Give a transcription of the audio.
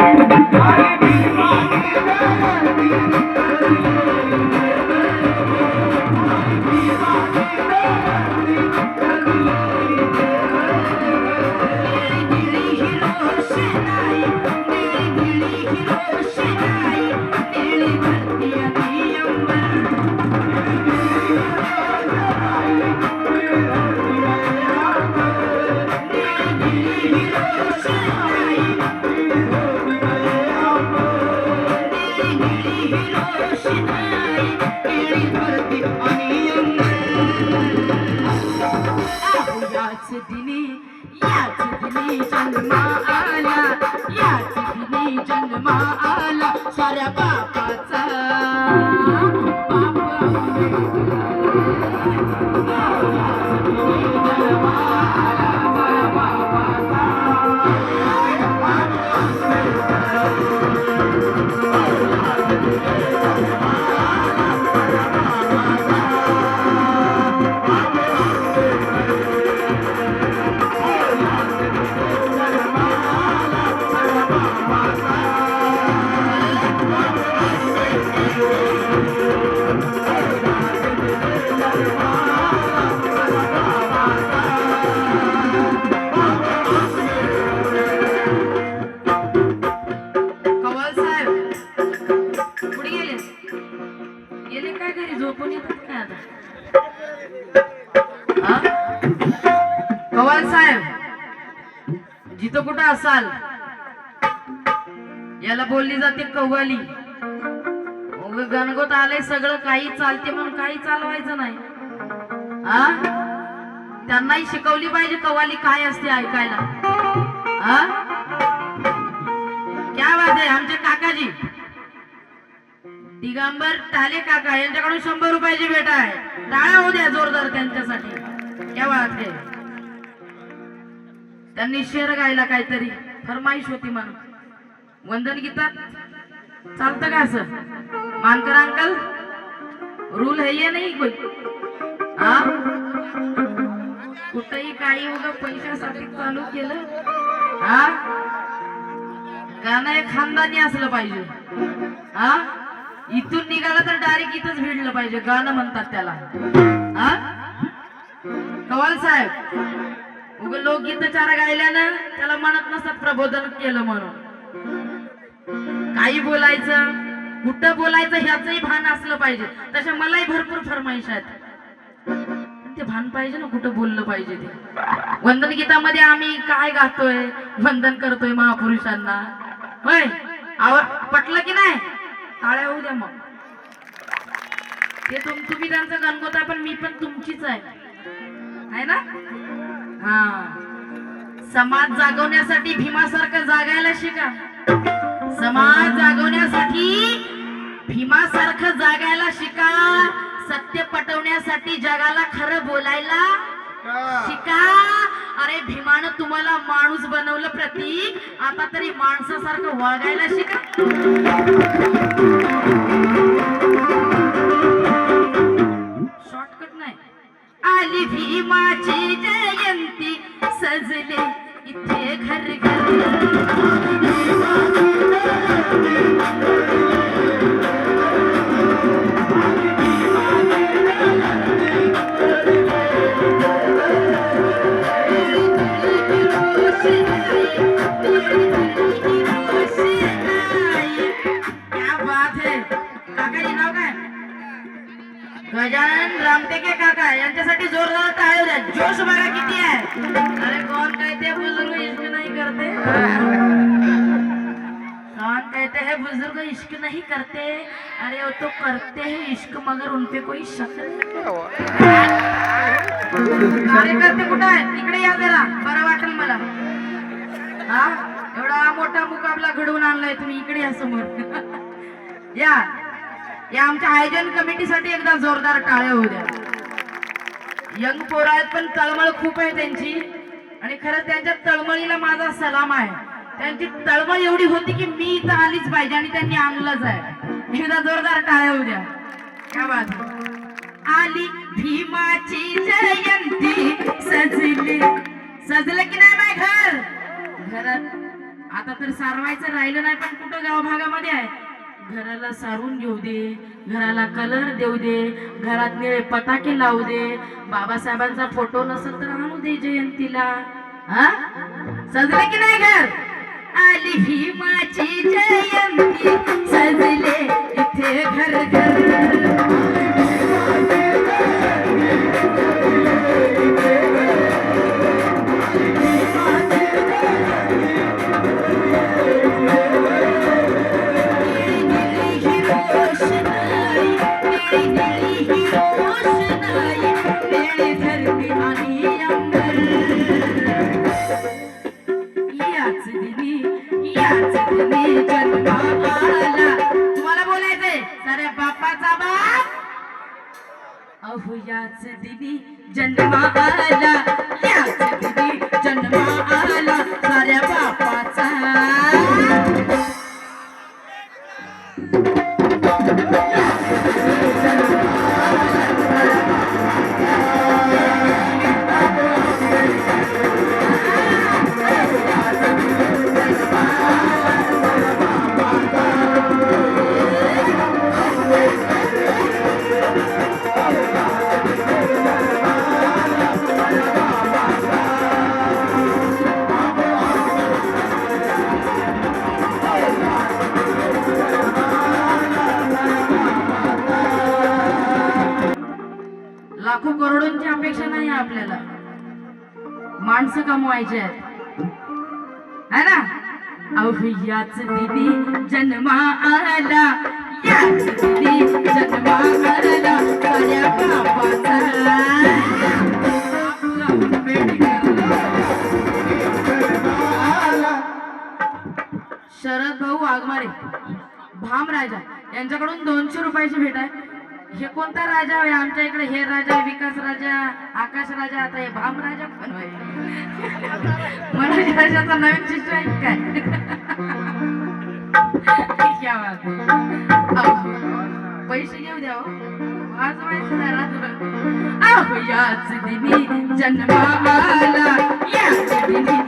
याच दिनी जन्म आला. याच दिनी जन्मा आला. साऱ्या बापाचा कवाल साहेब जिथं कुठं असाल याला बोलली जाते कव्वाली. गणगोत आलंय सगळं काही चालते म्हणून काही चालवायचं नाही. हा त्यांनाही शिकवली पाहिजे कव्वाली काय असते ऐकायला. हा क्या बात आहे आमचे काकाजी. दिगंबर टाले काका यांच्याकडून शंभर रुपयाची भेट आहे. टाळा होऊ द्या जोरदार त्यांच्यासाठी. क्या बात आहे. त्यांनी शेर गायला काहीतरी फरमाईश होती म्हणून. वंदन गीतात? चालतं का असं? मानकर अंकल रूल है ये नाही कोई? हा कुठही काही उगा पैशासाठी चालू केलं हा गाणं एक खानदानी असलं पाहिजे? हा इथून निघालं तर डायरेक्ट इथंच भिडलं पाहिजे गाणं म्हणतात त्याला. हा कवाल साहेब उग लोकगीतचार गायल्यानं त्याला म्हणत नसतात प्रबोधन केलं म्हणून. काही बोलायचं कुठं बोलायचं ह्याचंही भान असलं पाहिजे. तशा मलाही भरपूर फरमाईश आहेत. ते भान पाहिजे ना कुठं बोललं पाहिजे ते. वंदन गीतामध्ये आम्ही काय गातोय वंदन करतोय महापुरुषांना. होय? आव पटलं की नाही? टाळ्या होऊ द्या मग. ते तुम तुम्ही त्यांचं गणगोत आहे पण मी पण तुमचीच आहे. आहे ना? हा. समाज जागवण्यासाठी भीमासारखं जागायला शिका. समाज जागवण्यासाठी भीमासारखं जागायला शिका. सत्य पटवण्यासाठी जगाला खरं बोलायला शिका. अरे भीमानं तुम्हाला माणूस बनवलं प्रतीक. आता तरी माणसासारखं वागायला शिका. गजानन रामटेके काका यांच्यासाठी जोरदार टाळ्या द्या जोश बघा किती आहे. अरे कोण कहते ते बुजुर्ग इश्क नाही करते? कौन कहते हैं बुजुर्ग इश्क नहीं करते? अरे वो तो करते हैं इश्क मगर उनपे कोई शक नहीं. कार्यकर्ते कुठं आहेत? इकडे या जरा. बरं वाटेल मला. हा? एवढा मोठा मुकाबला घडवून आणलाय तुम्ही. इकडे या समोर. या. या आमच्या आयोजन कमिटीसाठी एकदा जोरदार टाळ्या होऊ द्या. यंग पोर आहेत पण तळमळ खूप आहे त्यांची. आणि खरंच त्यांच्या तळमळीला माझा सलाम आहे. त्यांची तळमळ एवढी होती की मी इथं आलीच पाहिजे आणि त्यांनी आणलंच आहे. एकदा जोरदार टाळ्या होऊ द्या. क्या बात आली भीमाची जयंती. सजली. सजलं की नाही माय घर? घरात आता तर सारवायचं राहिलं नाही पण कुठं गाव भागामध्ये आहे? घराला सारून घेऊ दे घराला कलर देऊ दे घरात निळे पताके लावू दे. बाबासाहेबांचा फोटो नसेल तर आणू दे जयंतीला. हा? सजले की नाही घर? आली भीमाची जयंती. सजले इथे घर घर. अहो दिनी जन्मा आला नाही आपल्याला. माणसं कमवायचे आहेत. है ना? अहो दिदी जन्मा आला. याच दिदी जन्मा आला. साऱ्या बापाचा शरद भाऊ वाघमारे भाम राजा यांच्याकडून दोनशे रुपयाची भेट आहे. हे कोणता राजा आहे आमच्या इकडे हे राजा विकास राजा आकाश राजा आता हे भाम राजा पण होय राजाचा नवीन शिष्य आहे काय? पैसे घेऊ द्या हो. वाजवायचं जरा याच दिनी जन्माला याच दिनी